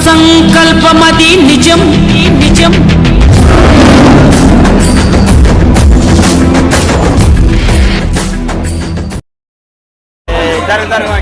సంకల్పమది నిజం నిజం. జరుగు జరుగు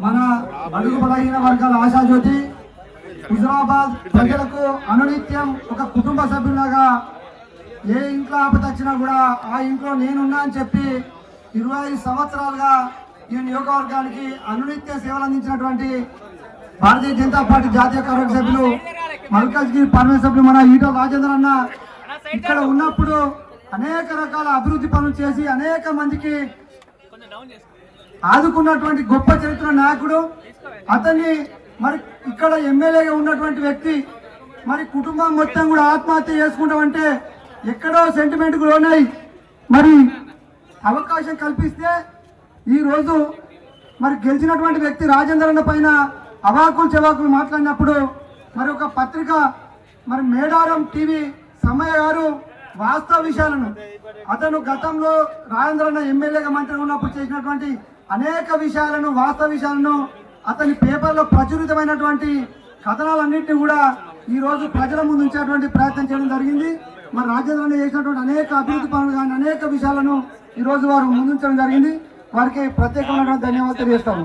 మన అడుగు బలహీన వర్గాల ఆశాజ్యోతి హుజరాబాద్ ప్రజలకు అనునిత్యం ఒక కుటుంబ సభ్యులాగా ఏ ఇంట్లో ఆపద వచ్చినా కూడా ఆ ఇంట్లో నేనున్నా అని చెప్పి ఇరవై ఐదు సంవత్సరాలుగా ఈ నియోజకవర్గానికి అనునిత్య సేవలు అందించినటువంటి భారతీయ జనతా పార్టీ జాతీయ కార్యవర్గ సభ్యులు మల్కాజ్గిరి పార్లమెంట్ సభ్యులు మన ఈటో రాజేంద్ర అన్న. ఇక్కడ ఉన్నప్పుడు అనేక రకాల అభివృద్ధి పనులు చేసి అనేక మందికి ఆదుకున్నటువంటి గొప్ప చరిత్ర నాయకుడు. అతన్ని మరి ఇక్కడ ఎమ్మెల్యేగా ఉన్నటువంటి వ్యక్తి మరి కుటుంబం మొత్తం కూడా ఆత్మహత్య చేసుకుంటామంటే ఎక్కడో సెంటిమెంట్ లోనై మరి అవకాశం కల్పిస్తే ఈ రోజు మరి గెలిచినటువంటి వ్యక్తి రాజేంద్రన్న పైన అవాకులు చెవాకులు మాట్లాడినప్పుడు మరి ఒక పత్రిక మరి మేడారం టీవీ సమయ గారు వాస్తవ విషయాలను అతను గతంలో రాజేంద్రన్న ఎమ్మెల్యేగా మంత్రిగా ఉన్నప్పుడు చేసినటువంటి అనేక విషయాలను వాస్తవ విషయాలను అతని పేపర్లో ప్రచురితమైనటువంటి కథనాలన్నింటినీ కూడా ఈ రోజు ప్రజల ముందు ఉంచేటువంటి ప్రయత్నం చేయడం జరిగింది. మరి రాజ్యాంగంలో చేసినటువంటి అనేక అభివృద్ధి పనులు కానీ అనేక విషయాలను ఈరోజు వారు ముందుంచడం జరిగింది. వారికి ప్రత్యేకమైనటువంటి ధన్యవాదాలు తెలియజేస్తాము.